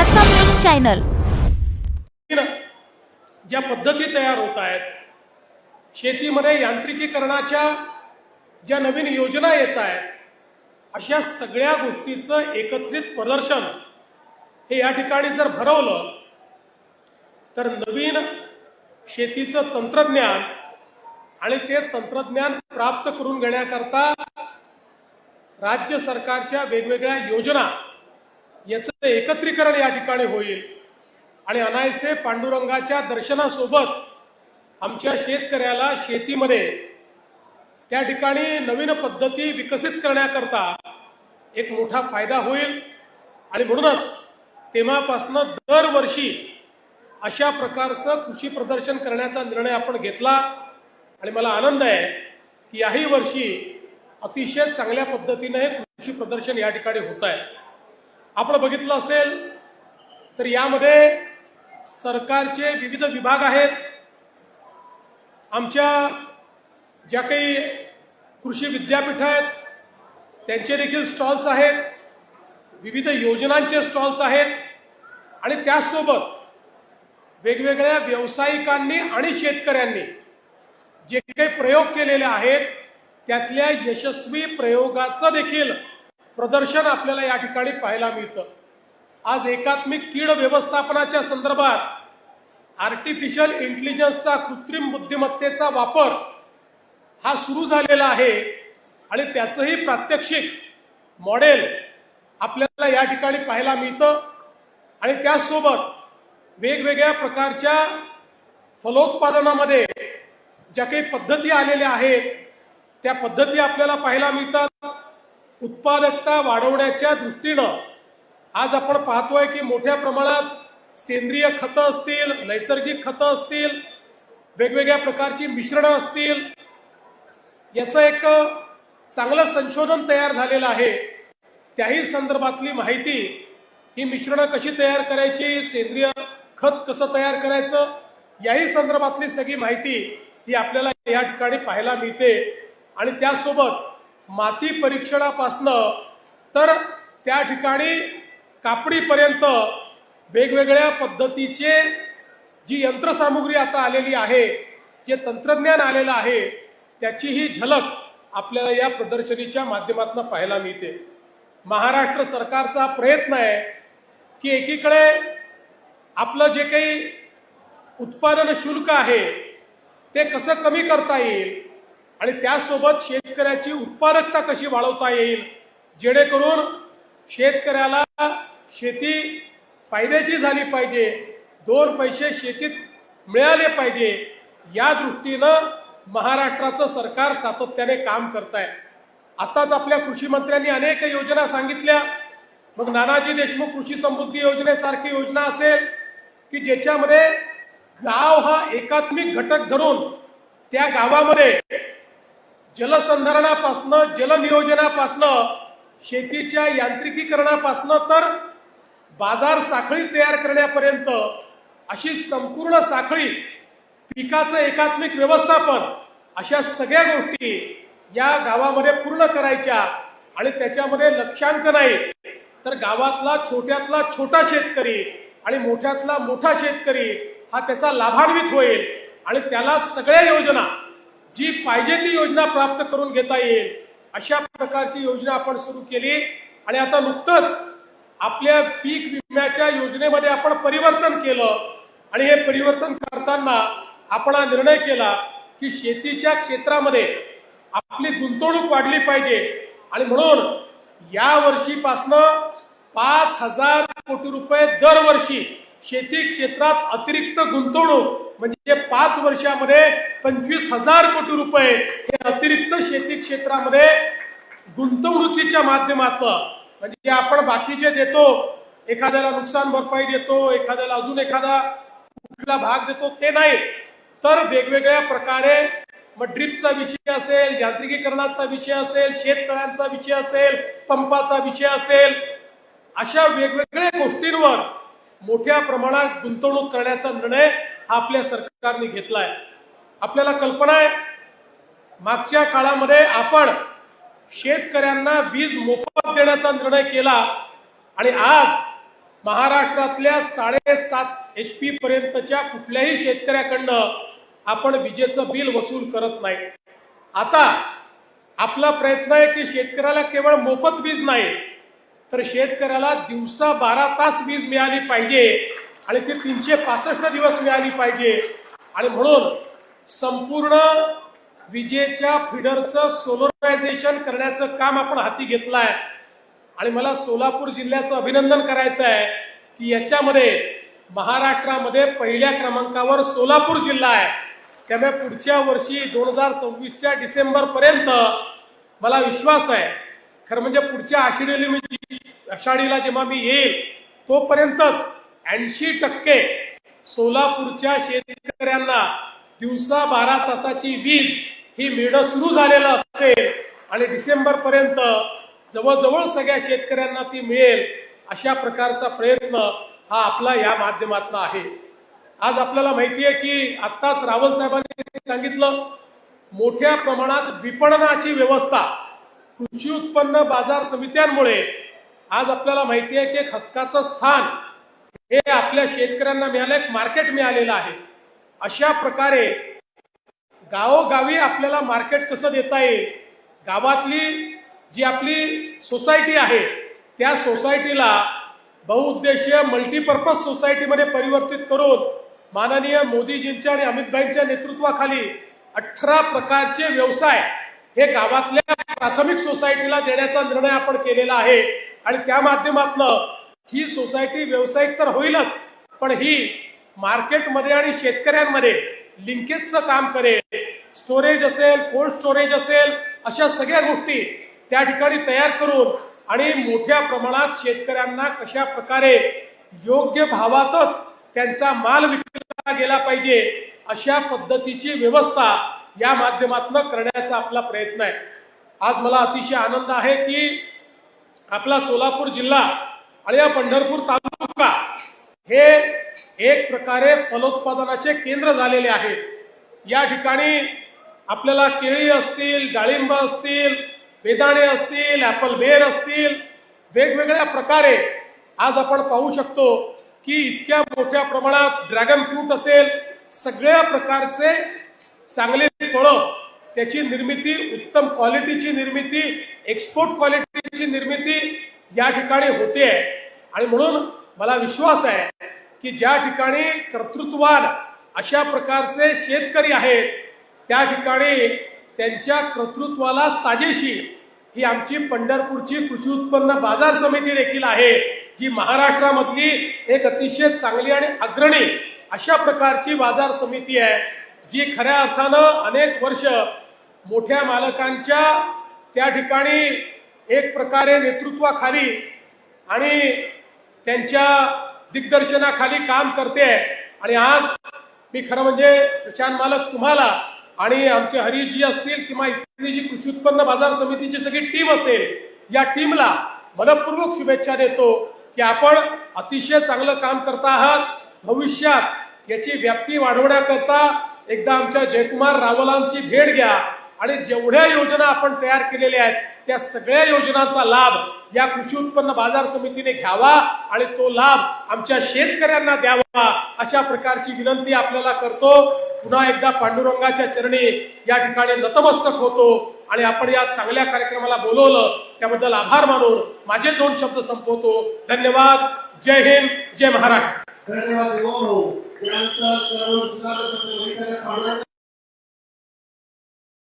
प्रथम news channel. ज्या पद्धती तयार होत आहेत शेतीमध्ये यांत्रिकीकरणाच्या ज्या नवीन योजना येत आहेत अशा सगळ्या गोष्टीचं एकत्रित प्रदर्शन हे या ठिकाणी जर भरवलं तर नवीन शेतीचं तंत्रज्ञान आणि ते तंत्रज्ञान प्राप्त करून घेण्याकरता राज्य सरकारच्या वेगवेगळ्या योजना याचं एकत्रीकरण या ठिकाणी होईल. आणि अनायसे पांडुरंगाच्या दर्शनासोबत आमच्या शेतकऱ्याला शेतीमध्ये त्या ठिकाणी नवीन पद्धती विकसित करण्याकरता एक मोठा फायदा होईल. आणि म्हणूनच तेव्हापासनं दरवर्षी अशा प्रकारचं कृषी प्रदर्शन करण्याचा निर्णय आपण घेतला. आणि मला आनंद आहे की याही वर्षी अतिशय चांगल्या पद्धतीने हे कृषी प्रदर्शन या ठिकाणी होत आहे. आपण बघितलं असेल तर यामध्ये सरकारचे विविध विभाग आहेत. आमच्या ज्या काही कृषी विद्यापीठ आहेत त्यांचे देखील स्टॉल्स आहेत. विविध योजनांचे स्टॉल्स आहेत. आणि त्याचसोबत वेगवेगळ्या व्यावसायिकांनी आणि शेतकऱ्यांनी जे काही प्रयोग केलेले आहेत त्यातल्या यशस्वी प्रयोगाचं देखील प्रदर्शन आपल्याला या ठिकाणी पाहायला मिळतं. आज एकात्मिक कीड व्यवस्थापनाच्या संदर्भात आर्टिफिशियल इंटेलिजन्सचा कृत्रिम बुद्धिमत्तेचा वापर हा सुरू झालेला आहे आणि त्याचंही प्रात्यक्षिक मॉडेल आपल्याला या ठिकाणी पाहायला मिळतं. आणि त्याचसोबत वेगवेगळ्या प्रकारच्या फलोत्पादनामध्ये ज्या काही पद्धती आलेल्या आहेत त्या पद्धती आपल्याला पाहायला मिळतात. उत्पादकता वाढवण्याच्या दृष्टीनं आज आपण पाहतोय की मोठ्या प्रमाणात सेंद्रिय खतं असतील नैसर्गिक खतं असतील वेगवेगळ्या प्रकारची मिश्रणं असतील. याचं एक चांगलं संशोधन तयार झालेलं आहे. त्याही संदर्भातली माहिती ही मिश्रणं कशी तयार करायची सेंद्रिय खत कसं तयार करायचं याही संदर्भातली सगळी माहिती ही आपल्याला या ठिकाणी पाहायला मिळते. आणि त्यासोबत माती परीक्षणापासनं तर त्या ठिकाणी कापडीपर्यंत वेगवेगळ्या पद्धतीचे जी यंत्रसामुग्री आता आलेली आहे जे तंत्रज्ञान आलेलं आहे त्याची ही झलक आपल्याला या प्रदर्शनीच्या माध्यमातून पाहायला मिळते. महाराष्ट्र सरकारचा प्रयत्न आहे की एकीकडे आपलं जे काही उत्पादन शुल्क आहे ते कसं कमी करता येईल आणि त्यासोबत शेतकऱ्याची उत्पादकता कशी वाढवता येईल? जेणेकरून शेतकऱ्याला शेती फायद्याची झाली पाहिजे दोन पैसे शेतीत मिळाले पाहिजे या दृष्टीनं महाराष्ट्राचं सरकार सातत्याने काम करत आहे आताच आपल्या कृषी मंत्र्यांनी अनेक योजना सांगितल्या. मग नानाजी देशमुख कृषी समृद्धी योजनेसारखी योजना असेल की ज्याच्यामध्ये गाव हा एकात्मिक घटक धरून त्या गावामध्ये जलसंधारणापासनं जलनियोजनापासनं शेतीच्या यांत्रिकीकरणापासनं तर बाजार साखळी तयार करण्यापर्यंत अशी संपूर्ण साखळी पिकाचं एकात्मिक व्यवस्थापन अशा सगळ्या गोष्टी या गावामध्ये पूर्ण करायच्या आणि त्याच्यामध्ये लक्षांक नाही तर गावातला छोट्यातला छोटा शेतकरी आणि मोठ्यातला मोठा शेतकरी हा त्याचा लाभान्वित होईल आणि त्याला सगळ्या योजना जी पाहिजे ती योजना प्राप्त करून घेता येईल अशा प्रकारची योजना आपण सुरू केली. आणि आता नुकतंच आपल्या पीक विम्याच्या योजनेमध्ये आपण परिवर्तन केलं. आणि हे परिवर्तन करताना आपण हा निर्णय केला की शेतीच्या क्षेत्रामध्ये आपली गुंतवणूक वाढली पाहिजे. आणि म्हणून या वर्षीपासनं पाच हजार कोटी रुपये दरवर्षी शेती क्षेत्रात अतिरिक्त गुंतवणूक म्हणजे पाच वर्षामध्ये पंचवीस हजार कोटी रुपये हे अतिरिक्त शेती क्षेत्रामध्ये गुंतवणुकीच्या माध्यमातून म्हणजे आपण बाकीचे देतो एखाद्याला नुकसान भरपाई देतो एखाद्याला अजून एखादा कुठला भाग देतो ते नाही. तर वेगवेगळ्या प्रकारे मग ड्रिपचा विषय असेल यांत्रिकीकरणाचा विषय असेल शेततळ्यांचा विषय असेल पंपाचा विषय असेल अशा वेगवेगळ्या गोष्टींवर मोठ्या प्रमाणात गुंतवणूक करण्याचा निर्णय हा आपल्या सरकारने घेतला आहे आपल्याला कल्पना आहे मागच्या काळामध्ये आपण शेतकऱ्यांना वीज मोफत देण्याचा निर्णय केला आणि आज महाराष्ट्रातल्या साडेसात एच पी पर्यंतच्या कुठल्याही शेतकऱ्याकडनं आपण विजेचं बिल वसूल करत नाही. आता आपला प्रयत्न आहे की शेतकऱ्याला केवळ मोफत वीज नाही तर शेतकऱ्याला दिवसा बारा तास वीज मिळाली पाहिजे. आणि ती तीनशे पासष्ट दिवस मिळाली पाहिजे. आणि म्हणून संपूर्ण विजेच्या फिडरचं सोलरायझेशन करण्याचं काम आपण हाती घेतलं आहे आणि मला सोलापूर जिल्ह्याचं अभिनंदन करायचं आहे की याच्यामध्ये महाराष्ट्रामध्ये पहिल्या क्रमांकावर सोलापूर जिल्हा आहे. त्यामुळे पुढच्या वर्षी दोन हजार सव्वीसच्या डिसेंबरपर्यंत मला विश्वास आहे. खरं म्हणजे पुढच्या आषाढीला मी आषाढीला जेव्हा मी येईल तोपर्यंतच ऐंशी टक्के सोलापूरच्या शेतकऱ्यांना दिवसा बारा तासाची वीज ही मिळणं सुरू झालेलं असेल आणि डिसेंबर पर्यंत जवळजवळ सगळ्या शेतकऱ्यांना ती मिळेल अशा प्रकारचा प्रयत्न हा आपला या माध्यमातून आहे. आज आपल्याला माहिती आहे की आत्ताच रावल साहेबांनी सांगितलं मोठ्या प्रमाणात विपणनाची व्यवस्था कृषी उत्पन्न बाजार समित्यांमुळे. आज आपल्याला माहिती आहे की एक हक्काचं स्थान हे आपल्या शेतकऱ्यांना मिळालं एक मार्केट मिळालेलं आहे. अशा प्रकारे गावोगावी आपल्याला मार्केट कसं देता येईल? गावातली जी आपली सोसायटी आहे त्या सोसायटीला बहुउद्देशीय मल्टीपर्पज सोसायटीमध्ये परिवर्तित करून माननीय मोदीजींच्या आणि अमितभाईंच्या नेतृत्वाखाली अठरा प्रकारचे व्यवसाय हे गावातल्या प्राथमिक सोसायटीला देण्याचा निर्णय आपण केलेला आहे. आणि त्या माध्यमातून ही सोसायटी व्यावसायिक तर होईलच पण ही मार्केटमध्ये आणि शेतकऱ्यांमध्ये लिंकेजचं काम करेल. स्टोरेज असेल कोल्ड स्टोरेज असेल अशा सगळ्या गोष्टी त्या ठिकाणी तयार करून आणि मोठ्या प्रमाणात शेतकऱ्यांना कशा प्रकारे योग्य भावातच त्यांचा माल विकला गेला पाहिजे अशा पद्धतीची व्यवस्था या माध्यमातून करण्याचा आपला प्रयत्न आहे. आज मला अतिशय आनंद आहे की आपला सोलापूर जिल्हा आणि या पंढरपूर तालुका हे एक प्रकारे फलोत्पादनाचे केंद्र झालेले आहे. या ठिकाणी आपल्याला केळी असतील डाळिंब असतील बेदाणे असतील ॲपल बेर असतील वेगवेगळ्या प्रकारे आज आपण पाहू शकतो की इतक्या मोठ्या प्रमाणात ड्रॅगन फ्रूट असेल सगळ्या प्रकारचे चांगले फळं त्याची निर्मिती उत्तम क्वालिटीची निर्मिती एक्सपोर्ट क्वालिटीची निर्मिती या ठिकाणी होते आहे. आणि म्हणून मला विश्वास आहे की ज्या ठिकाणी कर्तृत्वान अशा प्रकारचे शेतकरी आहेत त्या ठिकाणी त्यांच्या कर्तृत्वाला साजेशी ही आमची पंढरपूरची कृषी उत्पन्न बाजार समिती देखील आहे जी महाराष्ट्रामधली एक अतिशय चांगली आणि अग्रणी अशा प्रकारची बाजार समिती आहे जी खऱ्या अर्थानं अनेक वर्ष मोठ्या मालकांच्या त्या ठिकाणी एक प्रकारे नेतृत्वाखाली आणि त्यांच्या दिग्दर्शनाखाली काम करते आणि आज मी खरं म्हणजे प्रशांत मालक तुम्हाला आणि आमचे हरीशजी असतील किंवा इथली जी कृषी उत्पन्न बाजार समितीची सगळी टीम असेल या टीमला मनपूर्वक शुभेच्छा देतो की आपण अतिशय चांगलं काम करता आहात. भविष्यात याची व्याप्ती वाढवण्याकरता एकदा आमच्या जयकुमार रावलांची भेट घ्या आणि जेवढ्या योजना आपण तयार केलेल्या आहेत त्या सगळ्या योजनांचा लाभ या कृषी उत्पन्न बाजार समितीने घ्यावा आणि तो लाभ आमच्या शेतकऱ्यांना द्यावा अशा प्रकारची विनंती आपल्याला करतो. पुन्हा एकदा पांडुरंगाच्या चरणी या ठिकाणी नतमस्तक होतो आणि आपण या चांगल्या कार्यक्रमाला बोलवलं. त्याबद्दल आभार मानून माझे दोन शब्द संपवतो. धन्यवाद. जय हिंद. जय महाराष्ट्र. धन्यवाद.